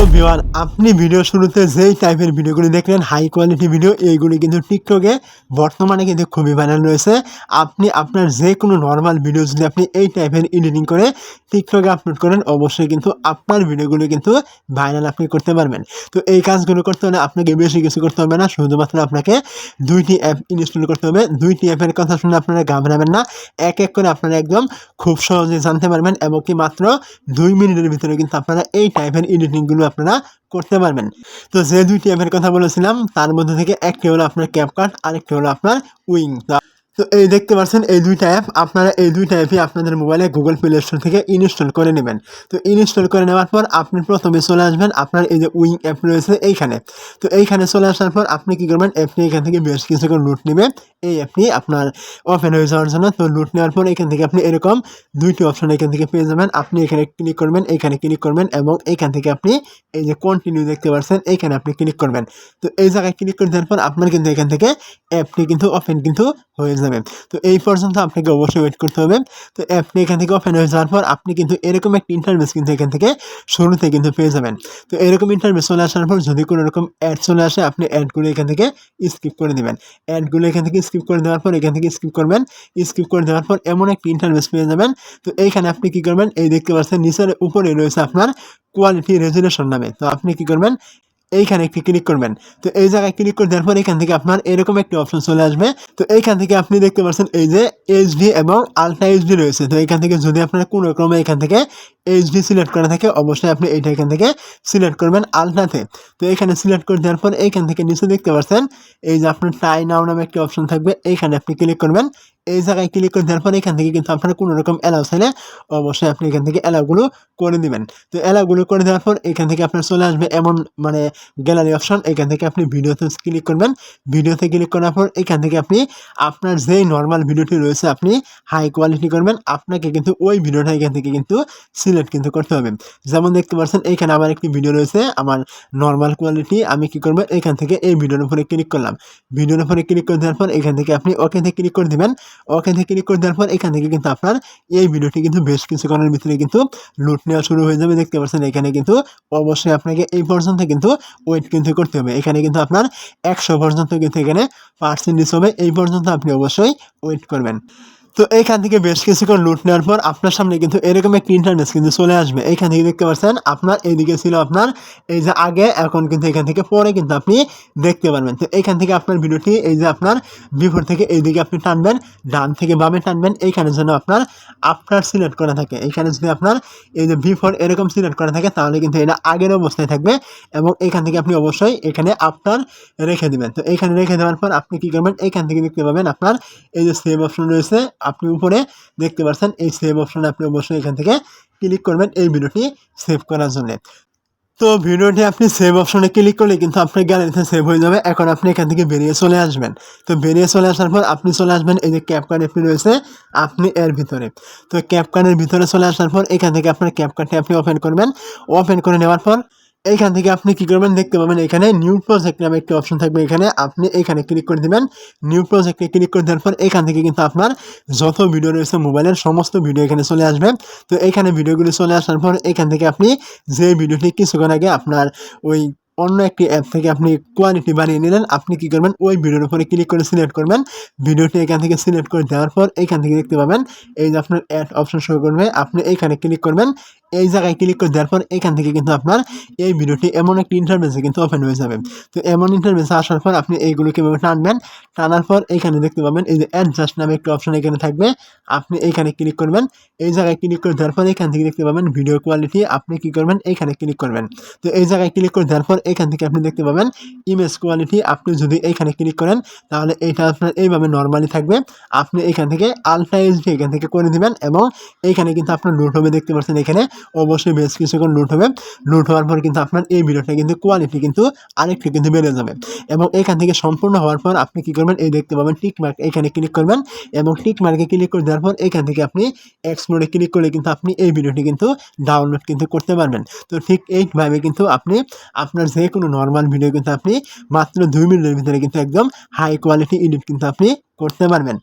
বিমান আপনি ভিডিও শুরুতে যেই টাইপের ভিডিওগুলি দেখলেন হাই কোয়ালিটি ভিডিও এইগুলি কিন্তু টিকটকে বর্তমানে কিন্তু খুবই ভাইরাল রয়েছে। আপনি আপনার যে কোনো নর্মাল ভিডিও যদি আপনি এই টাইপের এডিটিং করে টিকটকে আপলোড করেন, অবশ্যই কিন্তু আপনার ভিডিওগুলো কিন্তু ভাইরাল আপনি করতে পারবেন। তো এই কাজগুলো করতে হলে আপনাকে বেশি কিছু করতে হবে না, শুধুমাত্র আপনাকে দুইটি অ্যাপ ইনস্টল করতে হবে। দুইটি অ্যাপের কথা শুনে আপনারা ঘাবড়াবেন না, এক এক করে আপনারা একদম খুব সহজে জানতে পারবেন এবং কি মাত্র দুই মিনিটের ভিতরে কিন্তু আপনারা এই টাইপের এডিটিংগুলো আপনারা করতে পারবেন। তো যে দুইটি অ্যাপের কথা বলেছিলাম, তার মধ্যে থেকে একটি হলো আপনার ক্যাপকাট আরেকটি হলো আপনার উইং তো এই দেখতে পাচ্ছেন এই দুইটা অ্যাপ আপনারা এই দুইটা অ্যাপই আপনাদের মোবাইলে গুগল প্লে স্টোর থেকে ইনস্টল করে নেবেন। তো ইনস্টল করে নেওয়ার পর আপনি প্রথমে চলে আসবেন আপনার এই যে উইং অ্যাপ রয়েছে এইখানে। তো এইখানে চলে আসার পর আপনি কী করবেন অ্যাপটি এখান থেকে বেশ কিছুক্ষণ লুট নেবে এই অ্যাপটি আপনার ওপেন হয়ে যাওয়ার জন্য, তো লুট নেওয়ার পর এখান থেকে আপনি এরকম দুইটি অপশন এখান থেকে পেয়ে যাবেন। আপনি এখানে ক্লিক করবেন, এখানে ক্লিক করবেন এবং এখান থেকে আপনি এই যে কন্টিনিউ দেখতে পাচ্ছেন এইখানে আপনি ক্লিক করবেন। তো এই জায়গায় ক্লিক করে দেওয়ার পর আপনার কিন্তু এখান থেকে অ্যাপটি কিন্তু ওপেন কিন্তু হয়ে যাবে। তো এই পর্যন্ত আপনাকে অবশ্যই ওয়েট করতে হবে। তো অ্যাপটি এখান থেকে ওপেন হয়ে যাওয়ার পর আপনি কিন্তু এরকম একটি ইন্টারভেস কিন্তু এখান থেকে শুরুতে কিন্তু পেয়ে যাবেন। তো এরকম ইন্টারভেস চলে আসার পর যদি কোনো রকম অ্যাড চলে আসে, আপনি অ্যাডগুলো এখান থেকে স্কিপ করে দেবেন। অ্যাডগুলো এখান থেকে স্কিপ করে দেওয়ার পর এখান থেকে স্কিপ করবেন। স্কিপ করে দেওয়ার পর এমন একটি ইন্টারভেস পেয়ে যাবেন। তো এইখানে আপনি কি করবেন? এই দেখতে পাচ্ছেন, নিচের উপরে রয়েছে আপনার কোয়ালিটি রেজুলেশন নামে। তো আপনি কি করবেন? এইখানে একটি ক্লিক করবেন। তো এই জায়গায় ক্লিক করে দেওয়ার পর এখান থেকে আপনার এরকম একটি অপশন চলে আসবে। তো এইখান থেকে আপনি দেখতে পাচ্ছেন এই যে এইচডি এবং আলট্রা এইচডি রয়েছে। তো এখান থেকে যদি আপনার কোনো ক্রমে এখান থেকে এইচ এইচডি সিলেক্ট করা থাকে, অবশ্যই আপনি এইটা এখান থেকে সিলেক্ট করবেন আলট্রাতে তো এখানে সিলেক্ট করে দেওয়ার পর এইখান থেকে নিচে দেখতে পাচ্ছেন, এই যে আপনার টাই নাও নামে একটি অপশন থাকবে। এইখানে আপনি ক্লিক করবেন এই জায়গায় ক্লিক করে দেওয়ার পর এখান থেকে কিন্তু আপনার কোনো রকম অ্যালাউ চাইলে অবশ্যই আপনি এখান থেকে অ্যালাউগুলো করে দিবেন তো অ্যালাউগুলো করে দেওয়ার পর এখান থেকে আপনার চলে আসবে এমন মানে গ্যালারি অপশন এখান থেকে আপনি ভিডিওতে ক্লিক করবেন। ভিডিওতে ক্লিক করার পর এখান থেকে আপনি আপনার যেই নর্মাল ভিডিওটি রয়েছে আপনি হাই কোয়ালিটি করবেন। আপনাকে কিন্তু ওই ভিডিওটা এখান থেকে কিন্তু সিলেক্ট কিন্তু করতে হবে। যেমন দেখতে পাচ্ছেন এইখানে আমার একটি ভিডিও রয়েছে, আমার নর্মাল কোয়ালিটি আমি কি করব? এখান থেকে এই ভিডিওর উপরে ক্লিক করলাম। ভিডিওর উপরে ক্লিক করে দেওয়ার পর এখান থেকে আপনি ওকে থেকে ক্লিক করে দেবেন। ওকে থেকে ক্লিক করে দেওয়ার পর এখান থেকে কিন্তু আপনার এই ভিডিওটি কিন্তু বেশ কিছুক্ষণের ভিতরে কিন্তু লুট নেওয়া শুরু হয়ে যাবে। দেখতে পাচ্ছেন এখানে কিন্তু অবশ্যই আপনাকে এই পর্যন্ত কিন্তু ওয়েট কিন্তু করতে হবে। এখানে কিন্তু আপনার একশো পর্যন্ত কিন্তু এখানে পার্সেন্টেজ হবে। এই পর্যন্ত আপনি অবশ্যই ওয়েট করবেন। তো এইখান থেকে বেশ কিছুক্ষণ লুট নেওয়ার পর আপনার সামনে কিন্তু এরকম একটি ইন্টারনেট কিন্তু চলে আসবে। এইখান থেকে দেখতে পাচ্ছেন, আপনার এইদিকে ছিল আপনার, এই যে আগে, এখন কিন্তু এখান থেকে পরে কিন্তু আপনি দেখতে পারবেন। তো এইখান থেকে আপনার ভিডিওটি, এই যে আপনার বিফোর থেকে এইদিকে আপনি টানবেন, ডান থেকে বামে টানবেন এইখানে যেন আপনার আপনার সিলেক্ট করা থাকে। এইখানে যদি আপনার এই যে বিফোর এরকম সিলেক্ট করা থাকে, তাহলে কিন্তু এটা আগের অবস্থায় থাকবে এবং এইখান থেকে আপনি অবশ্যই এখানে আপনার রেখে দেবেন। তো এইখানে রেখে দেওয়ার পর আপনি কী করবেন? এইখান থেকে দেখতে পাবেন আপনার এই যে সেভ অপশন রয়েছে আপনি উপরে দেখতে পাচ্ছেন এই সেভ অপশনে আপনি অবশ্যই এখান থেকে ক্লিক করবেন এই ভিডিওটি সেভ করার জন্য। তো ভিডিওটি আপনি সেভ অপশনে ক্লিক করলে কিন্তু আপনার গ্যালারিতে সেভ হয়ে যাবে। এখন আপনি এখান থেকে বেরিয়ে চলে আসবেন। তো বেরিয়ে চলে আসার পর আপনি চলে আসবেন এই যে ক্যাপ কার্ড অ্যাপটি রয়েছে আপনি এর ভিতরে। তো ক্যাপ কার্ডের ভিতরে চলে আসার পর এখান থেকে আপনার ক্যাপ কার্ডটি আপনি ওপেন করবেন। ওপেন করে নেওয়ার পর এইখান থেকে আপনি কী করবেন? দেখতে পাবেন এখানে নিউ প্রজেক্ট নামে একটি অপশন থাকবে এখানে। আপনি এখানে ক্লিক করে দেবেন। নিউ প্রজেক্টে ক্লিক করে দেওয়ার পর এখান থেকে কিন্তু আপনার যত ভিডিও রয়েছে মোবাইলের সমস্ত ভিডিও এখানে চলে আসবে। তো এখানে ভিডিওগুলি চলে আসার পর এখান থেকে আপনি যে ভিডিওটি কিছুক্ষণ আগে আপনার ওই অন্য একটি অ্যাপ থেকে আপনি কোয়ালিটি বানিয়ে নিলেন, আপনি কি করবেন? ওই ভিডিওর উপরে ক্লিক করে সিলেক্ট করবেন। ভিডিওটি এখান থেকে সিলেক্ট করে দেওয়ার পর এখান থেকে দেখতে পাবেন, এই যে আপনার অ্যাড অপশন শো করবে, আপনি এইখানে ক্লিক করবেন। এই জায়গায় ক্লিক করে দেওয়ার পর এখান থেকে কিন্তু আপনার এই ভিডিওটি এমন একটি ইন্টারভেসে কিন্তু ওপেন হয়ে যাবে। তো এমন ইন্টারভেসে আসার পর আপনি এইগুলো কীভাবে টানবেন? টানার পর এইখানে দেখতে পাবেন, এই যে অ্যাডজাস্ট নামে একটি অপশন এখানে থাকবে। আপনি এইখানে ক্লিক করবেন, এই জায়গায় ক্লিক করে দেওয়ার পর এখান থেকে দেখতে পাবেন ভিডিও কোয়ালিটি আপনি কি করবেন? এইখানে ক্লিক করবেন। তো এই জায়গায় ক্লিক করে দেওয়ার পর এখান থেকে আপনি দেখতে পাবেন ইমেজ কোয়ালিটি আপনি যদি এইখানে ক্লিক করেন, তাহলে এটা আপনার এইভাবে নর্মালি থাকবে। আপনি এখান থেকে আলট্রা এইচডি এখান থেকে করে দিবেন এবং এইখানে কিন্তু আপনার লুট হবে, দেখতে পাচ্ছেন এখানে অবশ্যই বেশ কিছুক্ষণ লুট হবে। লুট হওয়ার পর কিন্তু আপনার এই ভিডিওটা কিন্তু কোয়ালিটি কিন্তু আরেকটু কিন্তু বেড়ে যাবে। এবং এখান থেকে সম্পূর্ণ হওয়ার পর আপনি কি করবেন, এই দেখতে পাবেন টিক মার্ক এখানে ক্লিক করবেন এবং টিক মার্কে ক্লিক করে দেওয়ার পর এখান থেকে আপনি এক্সপ্লোরে ক্লিক করলে কিন্তু আপনি এই ভিডিওটি কিন্তু ডাউনলোড কিন্তু করতে পারবেন। তো ঠিক এইভাবে কিন্তু আপনি আপনার যে কোনো নর্মাল ভিডিও কিন্তু আপনি মাত্র দুই মিনিটের ভিতরে কিন্তু একদম হাই কোয়ালিটি এডিট কিন্তু আপনি করতে পারবেন।